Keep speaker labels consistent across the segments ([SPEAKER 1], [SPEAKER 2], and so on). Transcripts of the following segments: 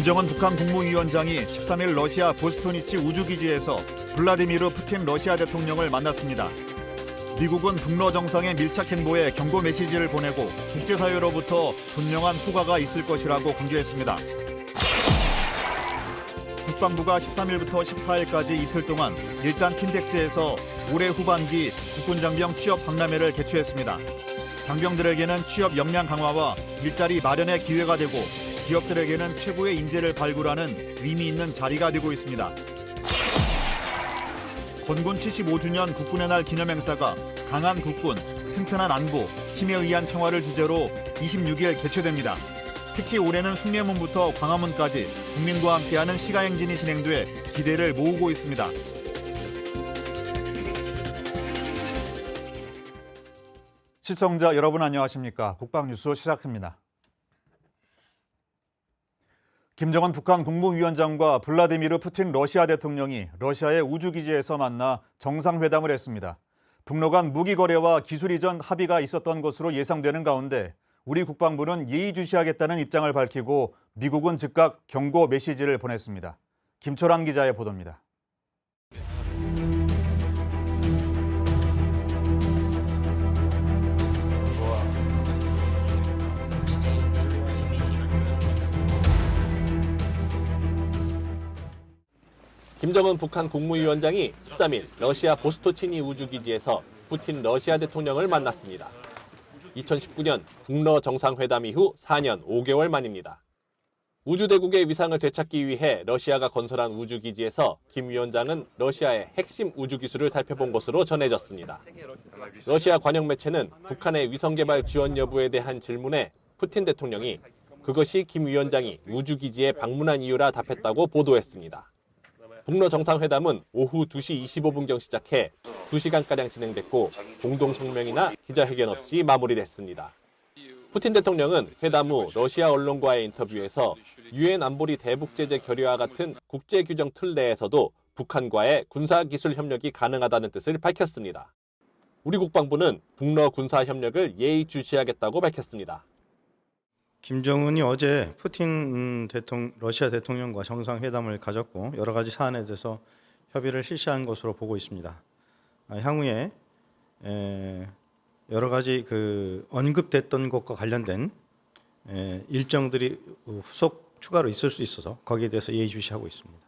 [SPEAKER 1] 김정은 북한 국무위원장이 13일 러시아 보스토니치 우주기지에서 블라디미르 푸틴 러시아 대통령을 만났습니다. 미국은 북러 정상의 밀착 행보에 경고 메시지를 보내고 국제사회로부터 분명한 후과가 있을 것이라고 강조했습니다. 국방부가 13일부터 14일까지 이틀 동안 일산 킨덱스에서 올해 후반기 국군장병 취업 박람회를 개최했습니다. 장병들에게는 취업 역량 강화와 일자리 마련의 기회가 되고 기업들에게는 최고의 인재를 발굴하는 의미 있는 자리가 되고 있습니다. 건군 75주년 국군의 날 기념행사가 강한 국군, 튼튼한 안보, 힘에 의한 평화를 주제로 26일 개최됩니다. 특히 올해는 숭례문부터 광화문까지 국민과 함께하는 시가행진이 진행돼 기대를 모으고 있습니다. 시청자 여러분 안녕하십니까? 국방뉴스 시작합니다. 김정은 북한 국무위원장과 블라디미르 푸틴 러시아 대통령이 러시아의 우주기지에서 만나 정상회담을 했습니다. 북러 간 무기 거래와 기술 이전 합의가 있었던 것으로 예상되는 가운데 우리 국방부는 예의주시하겠다는 입장을 밝히고 미국은 즉각 경고 메시지를 보냈습니다. 김철환 기자의 보도입니다.
[SPEAKER 2] 김정은 북한 국무위원장이 13일 러시아 보스토치니 우주기지에서 푸틴 러시아 대통령을 만났습니다. 2019년 북러 정상회담 이후 4년 5개월 만입니다. 우주대국의 위상을 되찾기 위해 러시아가 건설한 우주기지에서 김 위원장은 러시아의 핵심 우주기술을 살펴본 것으로 전해졌습니다. 러시아 관영 매체는 북한의 위성개발 지원 여부에 대한 질문에 푸틴 대통령이 그것이 김 위원장이 우주기지에 방문한 이유라 답했다고 보도했습니다. 북러 정상회담은 오후 2시 25분경 시작해 2시간가량 진행됐고 공동 성명이나 기자회견 없이 마무리됐습니다. 푸틴 대통령은 회담 후 러시아 언론과의 인터뷰에서 유엔 안보리 대북 제재 결의와 같은 국제 규정 틀 내에서도 북한과의 군사 기술 협력이 가능하다는 뜻을 밝혔습니다. 우리 국방부는 북러 군사 협력을 예의주시하겠다고 밝혔습니다.
[SPEAKER 3] 김정은이 어제 푸틴 음, 대통령, 러시아 대통령과 정상회담을 가졌고 여러 가지 사안에 대해서 협의를 실시한 것으로 보고 있습니다. 아, 향후에 에, 여러 가지 그 언급됐던 것과 관련된 에, 일정들이 후속 추가로 있을 수 있어서 거기에 대해서 예의주시하고 있습니다.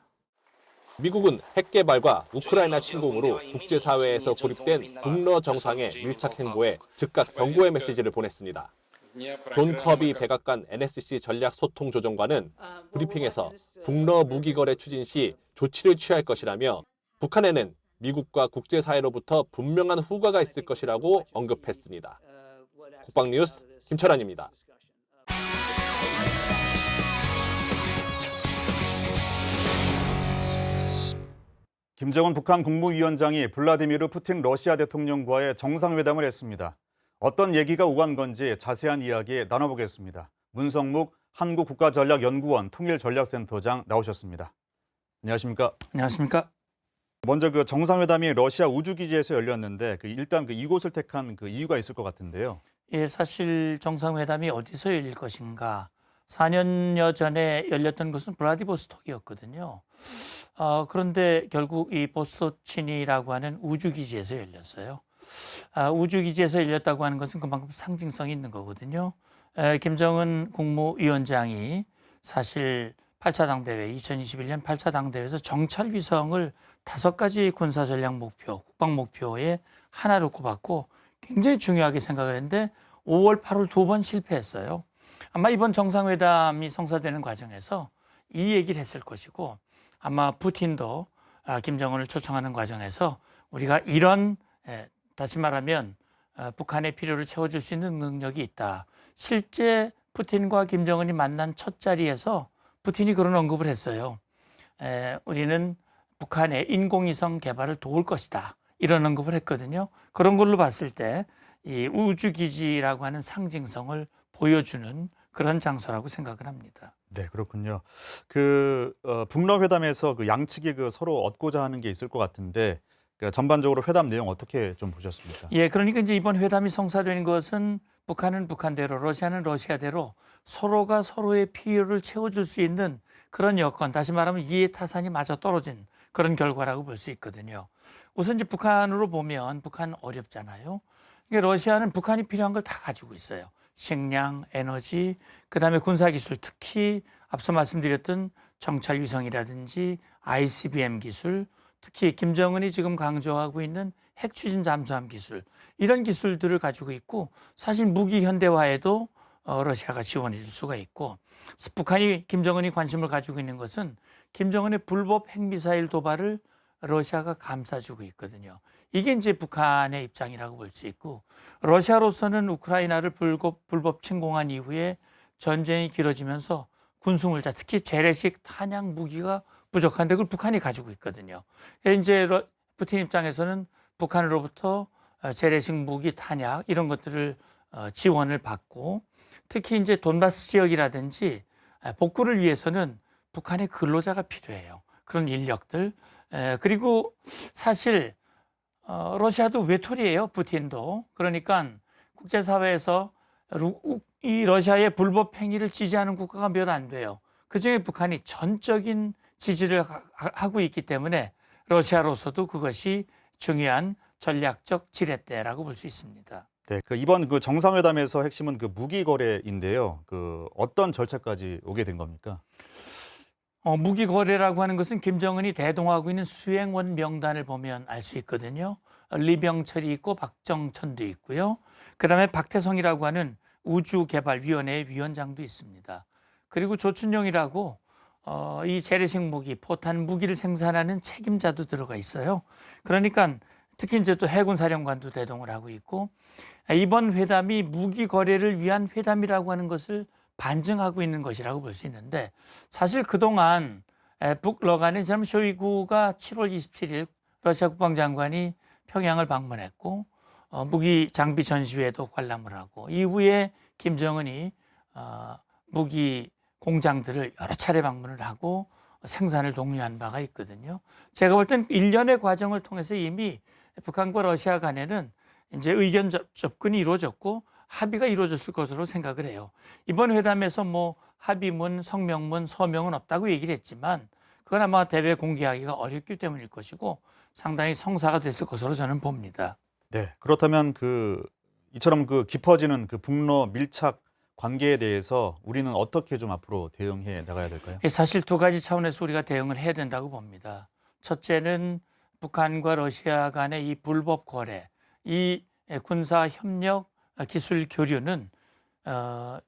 [SPEAKER 2] 미국은 핵 개발과 우크라이나 침공으로 국제사회에서 고립된 북러 정상의 밀착 행보에 즉각 경고의 메시지를 보냈습니다. 존 커비 백악관 NSC 전략 소통 조정관은 브리핑에서 북러 무기 거래 추진 시 조치를 취할 것이라며 북한에는 미국과 국제사회로부터 분명한 후과가 있을 것이라고 언급했습니다. 국방뉴스 김철환입니다.
[SPEAKER 1] 김정은 북한 국무위원장이 블라디미르 푸틴 러시아 대통령과의 정상회담을 했습니다. 어떤 얘기가 오간 건지 자세한 이야기 나눠보겠습니다. 문성묵 한국국가전략연구원 통일전략센터장 나오셨습니다. 안녕하십니까?
[SPEAKER 4] 안녕하십니까?
[SPEAKER 1] 먼저 그 정상회담이 러시아 우주기지에서 열렸는데 그 일단 그 이곳을 택한 그 이유가 있을 것 같은데요.
[SPEAKER 4] 예, 사실 정상회담이 어디서 열릴 것인가? 4년여 전에 열렸던 것은 블라디보스톡이었거든요. 어, 그런데 결국 이 보스토친이라고 하는 우주기지에서 열렸어요. 아, 우주기지에서 열렸다고 하는 것은 그만큼 상징성이 있는 거거든요. 에, 김정은 국무위원장이 사실 8차 당대회, 2021년 8차 당대회에서 정찰 위성을 다섯 가지 군사 전략 목표, 국방 목표에 하나로 꼽았고 굉장히 중요하게 생각을 했는데 5월, 8월 두 번 실패했어요. 아마 이번 정상회담이 성사되는 과정에서 이 얘기를 했을 것이고 아마 푸틴도 아, 김정은을 초청하는 과정에서 우리가 이런 에, 다시 말하면 어, 북한의 필요를 채워줄 수 있는 능력이 있다. 실제 푸틴과 김정은이 만난 첫 자리에서 푸틴이 그런 언급을 했어요. 에, 우리는 북한의 인공위성 개발을 도울 것이다. 이런 언급을 했거든요. 그런 걸로 봤을 때 이 우주기지라고 하는 상징성을 보여주는 그런 장소라고 생각을 합니다.
[SPEAKER 1] 네, 그렇군요. 그 어, 북러 회담에서 그 양측이 그 서로 얻고자 하는 게 있을 것 같은데 그 전반적으로 회담 내용 어떻게 좀 보셨습니까?
[SPEAKER 4] 예, 그러니까 이제 이번 회담이 성사되는 것은 북한은 북한대로, 러시아는 러시아대로 서로가 서로의 필요를 채워줄 수 있는 그런 여건, 다시 말하면 이해 타산이 마저 떨어진 그런 결과라고 볼 수 있거든요. 우선 이제 북한으로 보면 북한 어렵잖아요. 그러니까 러시아는 북한이 필요한 걸 다 가지고 있어요. 식량, 에너지, 그다음에 군사 기술, 특히 앞서 말씀드렸던 정찰 위성이라든지 ICBM 기술, 특히 김정은이 지금 강조하고 있는 핵 추진 잠수함 기술 이런 기술들을 가지고 있고 사실 무기 현대화에도 어, 러시아가 지원해 줄 수가 있고 북한이 김정은이 관심을 가지고 있는 것은 김정은의 불법 핵미사일 도발을 러시아가 감싸주고 있거든요. 이게 이제 북한의 입장이라고 볼 수 있고 러시아로서는 우크라이나를 불법, 불법 침공한 이후에 전쟁이 길어지면서 군수물자 특히 재래식 탄약 무기가 부족한데 그걸 북한이 가지고 있거든요. 이제 러- 푸틴 입장에서는 북한으로부터 어, 재래식 무기 탄약 이런 것들을 어, 지원을 받고 특히 이제 돈바스 지역이라든지 에, 복구를 위해서는 북한의 근로자가 필요해요. 그런 인력들 에, 그리고 사실 어, 러시아도 외톨이에요. 푸틴도 그러니까 국제사회에서 이 러시아의 불법 행위를 지지하는 국가가 몇 안 돼요. 그 중에 북한이 전적인 지지를 하- 하고 있기 때문에 러시아로서도 그것이 중요한 전략적 지렛대라고 볼 수 있습니다.
[SPEAKER 1] 네, 그 이번 그 정상회담에서 핵심은 그 무기 거래인데요. 그 어떤 절차까지 오게 된 겁니까?
[SPEAKER 4] 어, 무기 거래라고 하는 것은 김정은이 대동하고 있는 수행원 명단을 보면 알 수 있거든요. 어, 리병철이 있고 박정천도 있고요. 그다음에 박태성이라고 하는 우주개발위원회 위원장도 있습니다. 그리고 조춘용이라고 어, 이 재래식 무기, 포탄 무기를 생산하는 책임자도 들어가 있어요. 그러니까 특히 이제 또 해군 사령관도 대동을 하고 있고 이번 회담이 무기 거래를 위한 회담이라고 하는 것을 반증하고 있는 것이라고 볼 수 있는데 사실 그동안 에, 북러간에 지난 쇼이구가 7월 27일 러시아 국방장관이 평양을 방문했고 어, 무기 장비 전시회도 관람을 하고 이후에 김정은이 어, 무기 공장들을 여러 차례 방문을 하고 생산을 독려한 바가 있거든요. 제가 볼 땐 일련의 과정을 통해서 이미 북한과 러시아 간에는 이제 의견 접- 접근이 이루어졌고 합의가 이루어졌을 것으로 생각을 해요. 이번 회담에서 뭐 합의문, 성명문, 서명은 없다고 얘기를 했지만 그건 아마 대외 공개하기가 어렵기 때문일 것이고 상당히 성사가 됐을 것으로 저는 봅니다.
[SPEAKER 1] 네, 그렇다면 그 이처럼 그 깊어지는 그 북러 밀착 관계에 대해서 우리는 어떻게 좀 앞으로 대응해 나가야 될까요?
[SPEAKER 4] 예, 사실 두 가지 차원에서 우리가 대응을 해야 된다고 봅니다. 첫째는 북한과 러시아 간의 이 불법 거래, 이 군사 협력, 어, 기술 교류는 어,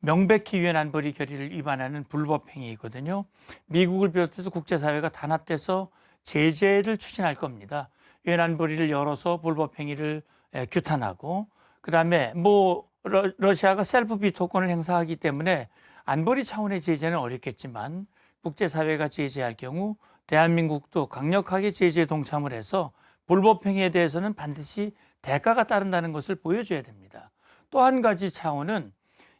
[SPEAKER 4] 명백히 유엔 안보리 결의를 위반하는 불법 행위이거든요. 미국을 비롯해서 국제사회가 단합돼서 제재를 추진할 겁니다. 유엔 안보리를 열어서 불법 행위를 에, 규탄하고 그다음에 뭐 러, 러시아가 셀프 비토권을 행사하기 때문에 안보리 차원의 제재는 어렵겠지만 국제사회가 제재할 경우 대한민국도 강력하게 제재에 동참을 해서 불법 행위에 대해서는 반드시 대가가 따른다는 것을 보여줘야 됩니다. 또 한 가지 차원은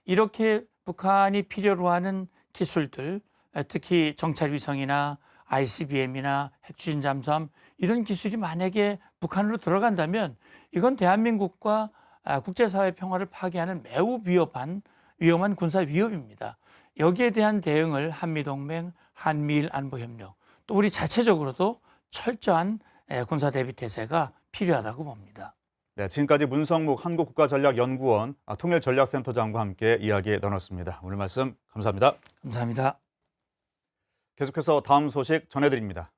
[SPEAKER 4] 이렇게 북한이 필요로 하는 기술들, 특히 정찰위성이나 ICBM이나 핵추진 잠수함 이런 기술이 만약에 북한으로 들어간다면 이건 대한민국과 아, 국제사회 평화를 파괴하는 매우 위협한 위험한 군사 위협입니다. 여기에 대한 대응을 한미동맹, 한미일 안보협력 또 우리 자체적으로도 철저한 에, 군사 대비 태세가 필요하다고 봅니다.
[SPEAKER 1] 네, 지금까지 문성묵 한국국가전략연구원 아, 통일전략센터장과 함께 이야기 나눴습니다. 오늘 말씀 감사합니다.
[SPEAKER 4] 감사합니다.
[SPEAKER 1] 계속해서 다음 소식 전해드립니다.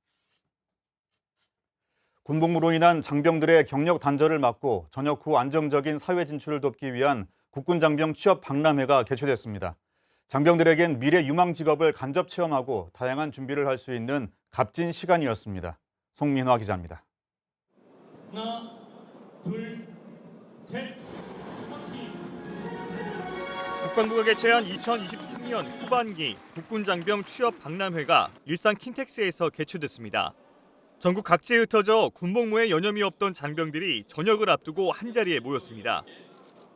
[SPEAKER 1] 군복무로 인한 장병들의 경력 단절을 막고 전역 후 안정적인 사회 진출을 돕기 위한 국군 장병 취업 박람회가 개최됐습니다. 장병들에겐 미래 유망 직업을 간접 체험하고 다양한 준비를 할 수 있는 값진 시간이었습니다. 송민화 기자입니다.
[SPEAKER 5] 하나, 둘, 셋.
[SPEAKER 6] 국방부가 개최한 2023년 후반기 국군 장병 취업 박람회가 일산 킨텍스에서 개최됐습니다. 전국 각지에 흩어져 군복무에 여념이 없던 장병들이 전역을 앞두고 한 자리에 모였습니다.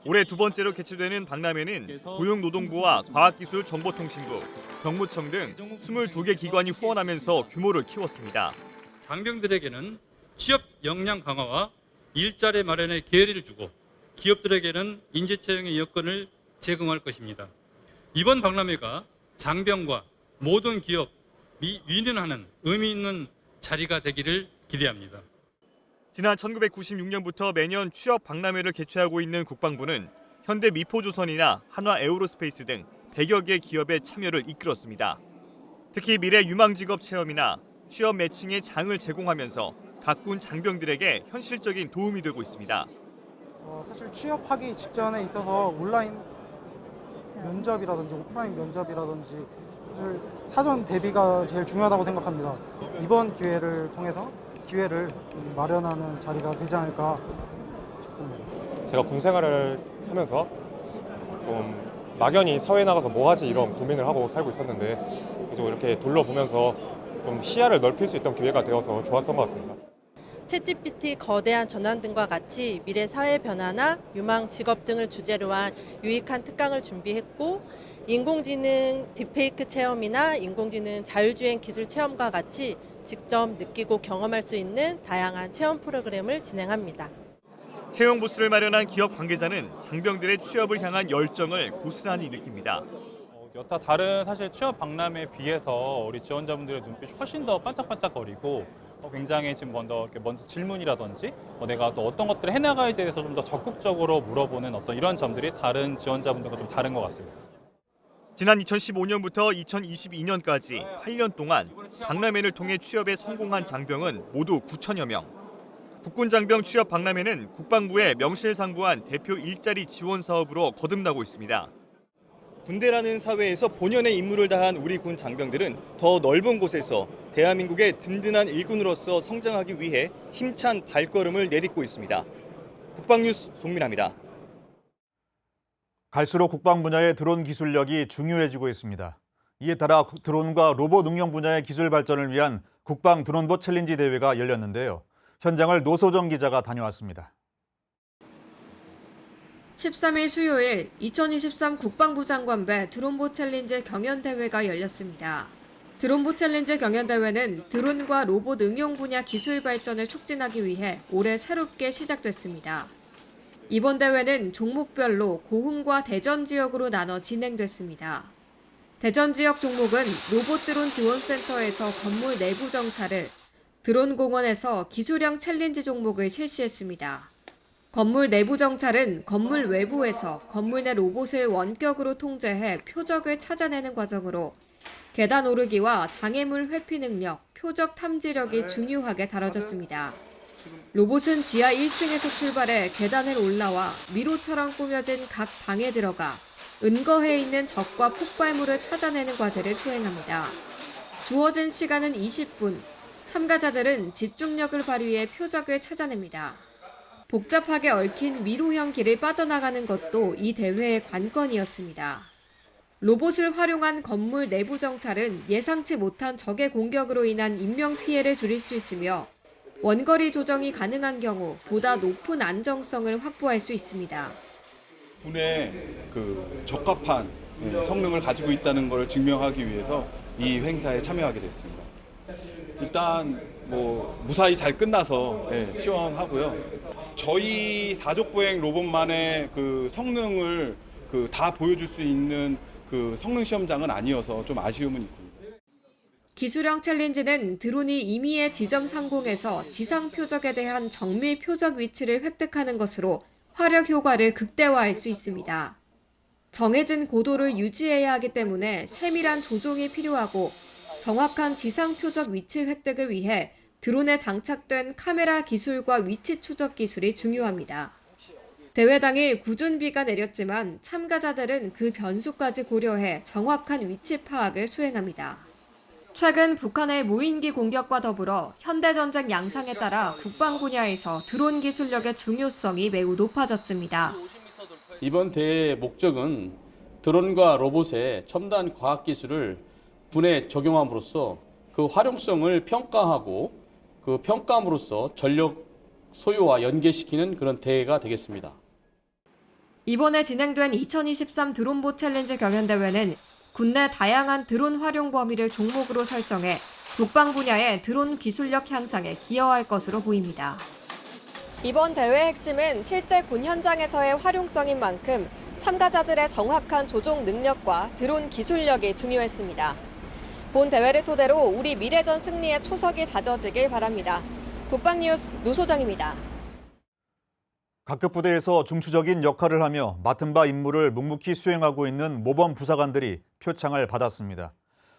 [SPEAKER 6] 올해 두 번째로 개최되는 박람회는 고용노동부와 과학기술정보통신부, 병무청 등 22개 기관이 후원하면서 규모를 키웠습니다.
[SPEAKER 7] 장병들에게는 취업 역량 강화와 일자리 마련의 기회를 주고 기업들에게는 인재 채용의 여건을 제공할 것입니다. 이번 박람회가 장병과 모든 기업이 위인하는 의미 있는 자리가 되기를 기대합니다.
[SPEAKER 5] 지난 1996년부터 매년 취업 박람회를 개최하고 있는 국방부는 현대 미포조선이나 한화 에어로스페이스 등 100여 개 기업의 참여를 이끌었습니다. 특히 미래 유망 직업 체험이나 취업 매칭의 장을 제공하면서 각군 장병들에게 현실적인 도움이 되고 있습니다.
[SPEAKER 8] 어, 사실 취업하기 직전에 있어서 온라인 면접이라든지 오프라인 면접이라든지 사실 사전 대비가 제일 중요하다고 생각합니다. 이번 기회를 통해서 기회를 좀 마련하는 자리가 되지 않을까 싶습니다.
[SPEAKER 9] 제가 군 생활을 하면서 좀 막연히 사회에 나가서 뭐 하지 이런 고민을 하고 살고 있었는데 그래도 이렇게 둘러보면서 좀 시야를 넓힐 수 있던 기회가 되어서 좋았던 것 같습니다.
[SPEAKER 10] 챗GPT 거대한 전환 등과 같이 미래 사회 변화나 유망 직업 등을 주제로 한 유익한 특강을 준비했고 인공지능 딥페이크 체험이나 인공지능 자율주행 기술 체험과 같이 직접 느끼고 경험할 수 있는 다양한 체험 프로그램을 진행합니다.
[SPEAKER 5] 채용 부스를 마련한 기업 관계자는 장병들의 취업을 향한 열정을 고스란히 느낍니다.
[SPEAKER 11] 어, 여타 다른 사실 취업 박람회에 비해서 우리 지원자분들의 눈빛이 훨씬 더 반짝반짝거리고 어, 굉장히 지금 먼저 이렇게 먼저 질문이라든지 어, 내가 또 어떤 것들을 해나가야지에 대해서 좀 더 적극적으로 물어보는 어떤 이런 점들이 다른 지원자분들과 좀 다른 것 같습니다.
[SPEAKER 5] 지난 2015년부터 2022년까지 8년 동안 박람회를 통해 취업에 성공한 장병은 모두 9천여 명. 국군 장병 취업 박람회는 국방부의 명실상부한 대표 일자리 지원 사업으로 거듭나고 있습니다. 군대라는 사회에서 본연의 임무를 다한 우리 군 장병들은 더 넓은 곳에서 대한민국의 든든한 일군으로서 성장하기 위해 힘찬 발걸음을 내딛고 있습니다. 국방뉴스 송민아입니다.
[SPEAKER 1] 갈수록 국방 분야의 드론 기술력이 중요해지고 있습니다. 이에 따라 구- 드론과 로봇 응용 분야의 기술 발전을 위한 국방 드론봇 챌린지 대회가 열렸는데요. 현장을 노소정 기자가 다녀왔습니다.
[SPEAKER 12] 13일 수요일 2023 국방부 장관배 드론보 챌린지 경연 대회가 열렸습니다. 드론보 챌린지 경연 대회는 드론과 로봇 응용 분야 기술 발전을 촉진하기 위해 올해 새롭게 시작됐습니다. 이번 대회는 종목별로 고흥과 대전 지역으로 나눠 진행됐습니다. 대전 지역 종목은 로봇 드론 지원센터에서 건물 내부 정찰을, 드론 공원에서 기술형 챌린지 종목을 실시했습니다. 건물 내부 정찰은 건물 외부에서 건물 내 로봇을 원격으로 통제해 표적을 찾아내는 과정으로 계단 오르기와 장애물 회피 능력, 표적 탐지력이 중요하게 다뤄졌습니다. 로봇은 지하 1층에서 출발해 계단을 올라와 미로처럼 꾸며진 각 방에 들어가 은거해 있는 적과 폭발물을 찾아내는 과제를 수행합니다. 주어진 시간은 20분. 참가자들은 집중력을 발휘해 표적을 찾아냅니다. 복잡하게 얽힌 미로형 길을 빠져나가는 것도 이 대회의 관건이었습니다. 로봇을 활용한 건물 내부 정찰은 예상치 못한 적의 공격으로 인한 인명 피해를 줄일 수 있으며 원거리 조정이 가능한 경우 보다 높은 안정성을 확보할 수 있습니다.
[SPEAKER 13] 군의 그 적합한 예, 성능을 가지고 있다는 것을 증명하기 위해서 이 행사에 참여하게 됐습니다. 일단 뭐 무사히 잘 끝나서 예, 시원하고요. 저희 다족보행 로봇만의 그 성능을 그 다 보여줄 수 있는 그 성능 시험장은 아니어서 좀 아쉬움은 있습니다.
[SPEAKER 12] 기술형 챌린지는 드론이 임의의 지점 상공에서 지상 표적에 대한 정밀 표적 위치를 획득하는 것으로 화력 효과를 극대화할 수 있습니다. 정해진 고도를 유지해야 하기 때문에 세밀한 조종이 필요하고 정확한 지상 표적 위치 획득을 위해 드론에 장착된 카메라 기술과 위치 추적 기술이 중요합니다. 대회 당일 굳은 비가 내렸지만 참가자들은 그 변수까지 고려해 정확한 위치 파악을 수행합니다. 최근 북한의 무인기 공격과 더불어 현대전쟁 양상에 따라 국방 분야에서 드론 기술력의 중요성이 매우 높아졌습니다.
[SPEAKER 14] 이번 대회의 목적은 드론과 로봇의 첨단 과학 기술을 군에 적용함으로써 그 활용성을 평가하고 그 평가함으로써 전력 소요와 연계시키는 그런 대회가 되겠습니다.
[SPEAKER 12] 이번에 진행된 2023 드론보 챌린지 경연대회는 국내 다양한 드론 활용 범위를 종목으로 설정해 국방 분야의 드론 기술력 향상에 기여할 것으로 보입니다. 이번 대회 핵심은 실제 군 현장에서의 활용성인 만큼 참가자들의 정확한 조종 능력과 드론 기술력이 중요했습니다. 본 대회를 토대로 우리 미래전 승리의 초석이 다져지길 바랍니다. 국방뉴스 노소정입니다.
[SPEAKER 1] 각급 부대에서 중추적인 역할을 하며 맡은 바 임무를 묵묵히 수행하고 있는 모범 부사관들이 표창을 받았습니다.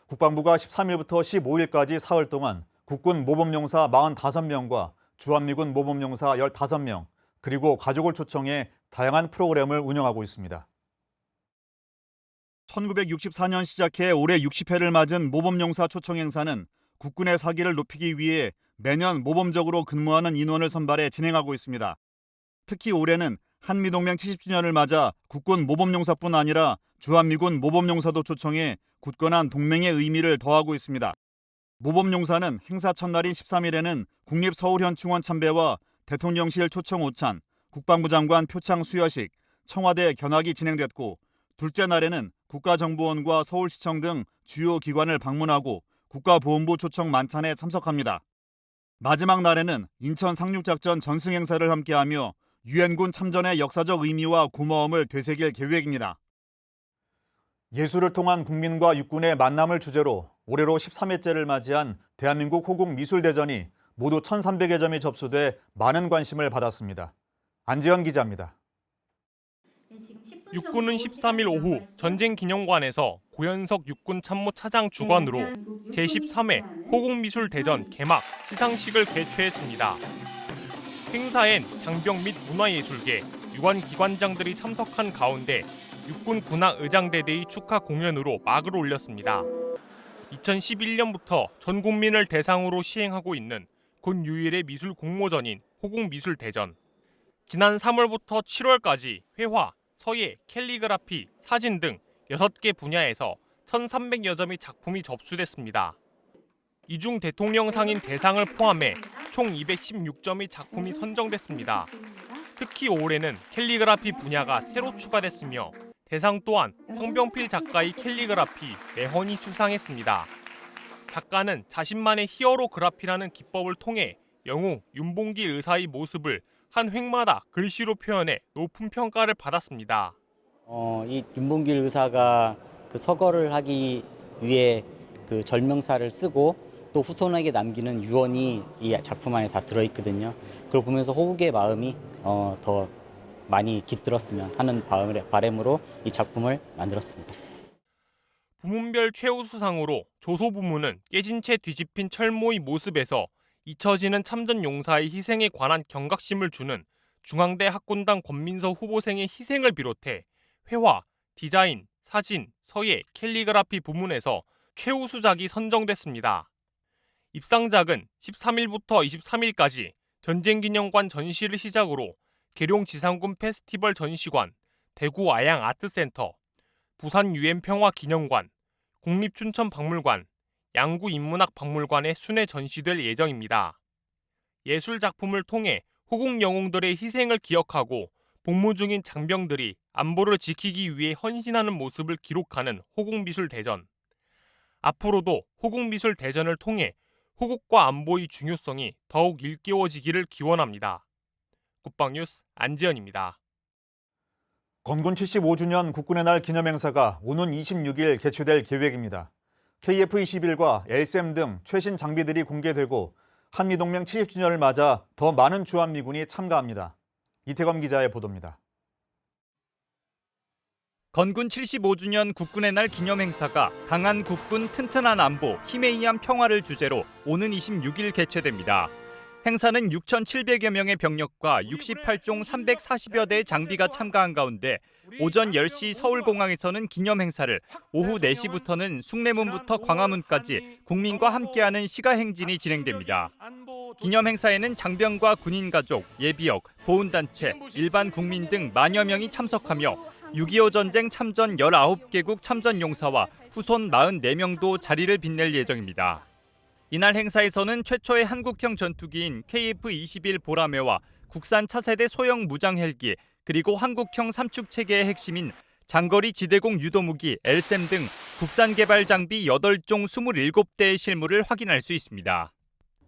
[SPEAKER 1] 국방부가 13일부터 15일까지 사흘 동안 국군 모범용사 45명과 주한미군 모범용사 15명, 그리고 가족을 초청해 다양한 프로그램을 운영하고 있습니다. 1964년 시작해 올해 60회를 맞은 모범용사 초청 행사는 국군의 사기를 높이기 위해 매년 모범적으로 근무하는 인원을 선발해 진행하고 있습니다. 특히 올해는 한미동맹 70주년을 맞아 국군 모범용사뿐 아니라 주한미군 모범용사도 초청해 굳건한 동맹의 의미를 더하고 있습니다. 모범용사는 행사 첫날인 13일에는 국립서울현충원 참배와 대통령실 초청 오찬, 국방부 장관 표창 수여식, 청와대 견학이 진행됐고 둘째 날에는 국가정보원과 서울시청 등 주요 기관을 방문하고 국가보훈부 초청 만찬에 참석합니다. 마지막 날에는 인천 상륙작전 전승 행사를 함께하며 유엔군 참전의 역사적 의미와 고마움을 되새길 계획입니다. 예술을 통한 국민과 육군의 만남을 주제로 올해로 13회째를 맞이한 대한민국 호국 미술대전이 모두 1,300여 점이 접수돼 많은 관심을 받았습니다. 안지현 기자입니다.
[SPEAKER 15] 육군은 13일 오후 전쟁 기념관에서 고현석 육군 참모 차장 주관으로 제13회 호국미술대전 개막 시상식을 개최했습니다. 행사엔 장병 및 문화예술계, 유관기관장들이 참석한 가운데 육군 군악의장대대의 축하 공연으로 막을 올렸습니다. 2011년부터 전 국민을 대상으로 시행하고 있는 군 유일의 미술 공모전인 호국미술대전. 지난 3월부터 7월까지 회화, 서예, 캘리그라피, 사진 등 6개 분야에서 1,300여 점의 작품이 접수됐습니다. 이중 대통령 상인 대상을 포함해 총 216점의 작품이 선정됐습니다. 특히 올해는 캘리그라피 분야가 새로 추가됐으며 대상 또한 황병필 작가의 캘리그라피 매헌이 수상했습니다. 작가는 자신만의 히어로그라피라는 기법을 통해 영웅 윤봉길 의사의 모습을 한 획마다 글씨로 표현해 높은 평가를 받았습니다.
[SPEAKER 16] 어, 이 윤봉길 의사가 그 서거를 하기 위해 그 절명사를 쓰고 또 후손에게 남기는 유언이 이 작품 안에 다 들어있거든요. 그걸 보면서 호국의 마음이 어, 더 많이 깃들었으면 하는 바람으로 이 작품을 만들었습니다.
[SPEAKER 15] 부문별 최우수상으로 조소 부문은 깨진 채 뒤집힌 철모의 모습에서 잊혀지는 참전 용사의 희생에 관한 경각심을 주는 중앙대 학군당 권민서 후보생의 희생을 비롯해 회화, 디자인, 사진, 서예, 캘리그라피 부문에서 최우수작이 선정됐습니다. 입상작은 13일부터 23일까지 전쟁기념관 전시를 시작으로 계룡지상군 페스티벌 전시관, 대구 아양 아트센터, 부산 유엔 평화 기념관, 국립춘천 박물관, 양구 인문학 박물관에 순회 전시될 예정입니다. 예술 작품을 통해 호국 영웅들의 희생을 기억하고 복무 중인 장병들이 안보를 지키기 위해 헌신하는 모습을 기록하는 호국미술 대전. 앞으로도 호국미술 대전을 통해 호국과 안보의 중요성이 더욱 일깨워지기를 기원합니다. 국방뉴스 안지연입니다.
[SPEAKER 1] 건군 75주년 국군의 날 기념행사가 오는 26일 개최될 계획입니다. KF-21과 LSM 등 최신 장비들이 공개되고 한미동맹 70주년을 맞아 더 많은 주한미군이 참가합니다. 이태검 기자의 보도입니다.
[SPEAKER 6] 건군 75주년 국군의 날 기념 행사가 강한 국군 튼튼한 안보, 힘에 의한 평화를 주제로 오는 26일 개최됩니다. 행사는 6,700여 명의 병력과 68종 340여 대의 장비가 참가한 가운데 오전 10시 서울공항에서는 기념 행사를, 오후 4시부터는 숭례문부터 광화문까지 국민과 함께하는 시가 행진이 진행됩니다. 기념 행사에는 장병과 군인 가족, 예비역, 보훈단체, 일반 국민 등 만여 명이 참석하며 6.25 전쟁 참전 19개국 참전 용사와 후손 44명도 자리를 빛낼 예정입니다. 이날 행사에서는 최초의 한국형 전투기인 KF-21 보라매와 국산 차세대 소형 무장 헬기 그리고 한국형 삼축 체계의 핵심인 장거리 지대공 유도무기 LSM 등 국산 개발 장비 8종 27대의 실물을 확인할 수 있습니다.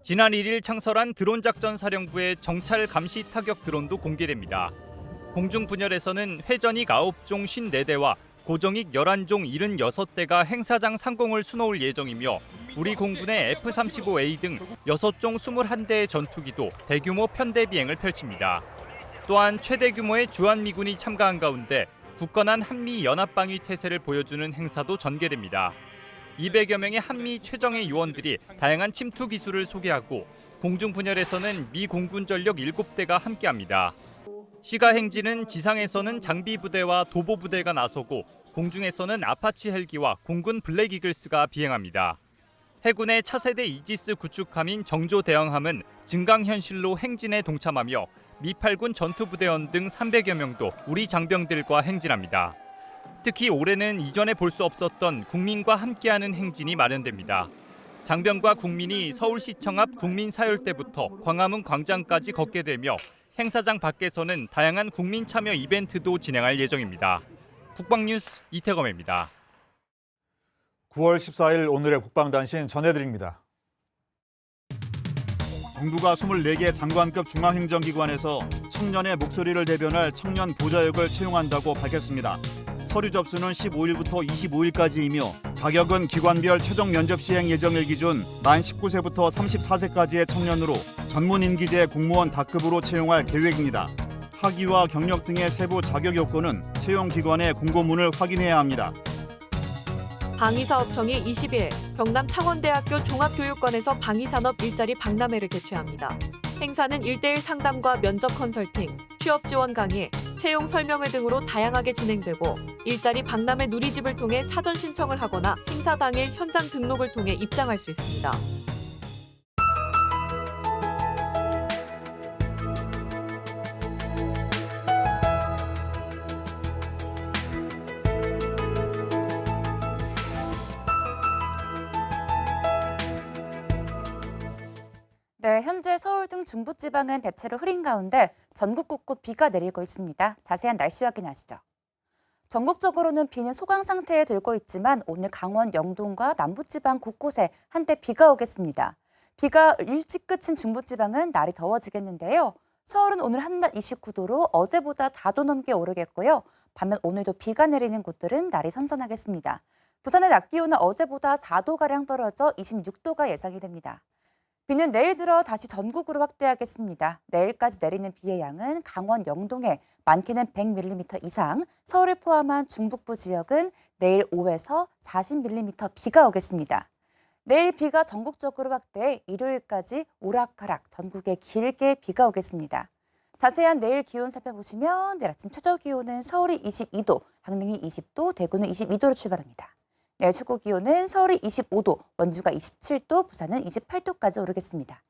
[SPEAKER 6] 지난 1일 창설한 드론 작전 사령부의 정찰 감시 타격 드론도 공개됩니다. 공중 분열에서는 회전익 9종 54대와 고정익 11종 76대가 행사장 상공을 수놓을 예정이며 우리 공군의 F-35A 등 6종 21대의 전투기도 대규모 편대 비행을 펼칩니다. 또한 최대 규모의 주한미군이 참가한 가운데 굳건한 한미 연합방위 태세를 보여주는 행사도 전개됩니다. 200여 명의 한미 최정예 요원들이 다양한 침투 기술을 소개하고 공중 분열에서는 미 공군 전력 7대가 함께합니다. 시가 행진은 지상에서는 장비 부대와 도보 부대가 나서고 공중에서는 아파치 헬기와 공군 블랙 이글스가 비행합니다. 해군의 차세대 이지스 구축함인 정조 대왕함은 증강 현실로 행진에 동참하며 미 8군 전투부대원 등 300여 명도 우리 장병들과 행진합니다. 특히 올해는 이전에 볼 수 없었던 국민과 함께하는 행진이 마련됩니다. 장병과 국민이 서울시청 앞 국민사열대부터 광화문 광장까지 걷게 되며 행사장 밖에서는 다양한 국민 참여 이벤트도 진행할 예정입니다. 국방뉴스 이태검입니다.
[SPEAKER 1] 9월 14일 오늘의 국방단신 전해드립니다. 정부가 24개 장관급 중앙행정기관에서 청년의 목소리를 대변할 청년 보좌역을 채용한다고 밝혔습니다. 서류 접수는 15일부터 25일까지이며 자격은 기관별 최종 면접 시행 예정일 기준 만 19세부터 34세까지의 청년으로 전문 임기제 공무원 다급으로 채용할 계획입니다. 학위와 경력 등의 세부 자격 요건은 채용 기관의 공고문을 확인해야 합니다.
[SPEAKER 17] 방위사업청이 20일 경남 창원대학교 종합교육관에서 방위산업 일자리 박람회를 개최합니다. 행사는 1대1 상담과 면접 컨설팅, 취업 지원 강의, 채용 설명회 등으로 다양하게 진행되고 일자리 박람회 누리집을 통해 사전 신청을 하거나 행사 당일 현장 등록을 통해 입장할 수 있습니다.
[SPEAKER 18] 네, 현재 서울 등 중부 지방은 대체로 흐린 가운데 전국 곳곳 비가 내리고 있습니다. 자세한 날씨 확인하시죠. 전국적으로는 비는 소강 상태에 들고 있지만 오늘 강원 영동과 남부 지방 곳곳에 한때 비가 오겠습니다. 비가 일찍 그친 중부 지방은 날이 더워지겠는데요. 서울은 오늘 한낮 29도로 어제보다 4도 넘게 오르겠고요. 반면 오늘도 비가 내리는 곳들은 날이 선선하겠습니다. 부산의 낮 기온은 어제보다 4도가량 떨어져 26도가 예상이 됩니다. 비는 내일 들어 다시 전국으로 확대하겠습니다. 내일까지 내리는 비의 양은 강원 영동에 많게는 100mm 이상, 서울을 포함한 중북부 지역은 내일 5에서 40mm 비가 오겠습니다. 내일 비가 전국적으로 확대해 일요일까지 오락가락 전국에 길게 비가 오겠습니다. 자세한 내일 기온 살펴보시면 내일 아침 최저 기온은 서울이 22도, 강릉이 20도, 대구는 22도로 출발합니다. 내일 최고 기온은 서울이 25도, 원주가 27도, 부산은 28도까지 오르겠습니다.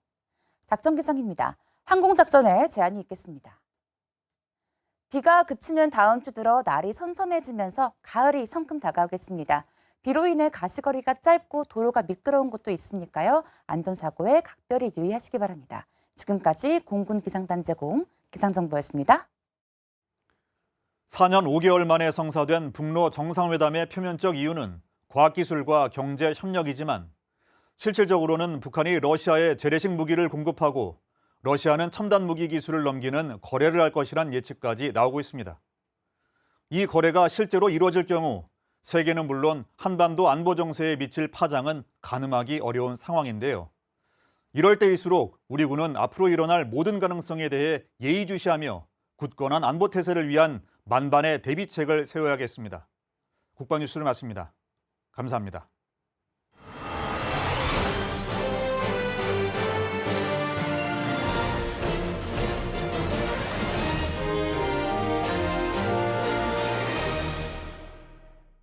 [SPEAKER 18] 작전 기상입니다. 항공 작전에 제한이 있겠습니다. 비가 그치는 다음 주 들어 날이 선선해지면서 가을이 성큼 다가오겠습니다. 비로 인해 가시거리가 짧고 도로가 미끄러운 곳도 있으니까요. 안전사고에 각별히 유의하시기 바랍니다. 지금까지 공군 기상단 제공 기상정보였습니다.
[SPEAKER 1] 4년 5개월 만에 성사된 북로 정상회담의 표면적 이유는 과학기술과 경제 협력이지만 실질적으로는 북한이 러시아에 재래식 무기를 공급하고 러시아는 첨단 무기 기술을 넘기는 거래를 할 것이란 예측까지 나오고 있습니다. 이 거래가 실제로 이루어질 경우 세계는 물론 한반도 안보 정세에 미칠 파장은 가늠하기 어려운 상황인데요. 이럴 때일수록 우리 군은 앞으로 일어날 모든 가능성에 대해 예의주시하며 굳건한 안보 태세를 위한 만반의 대비책을 세워야겠습니다. 국방뉴스를 마칩니다. 감사합니다.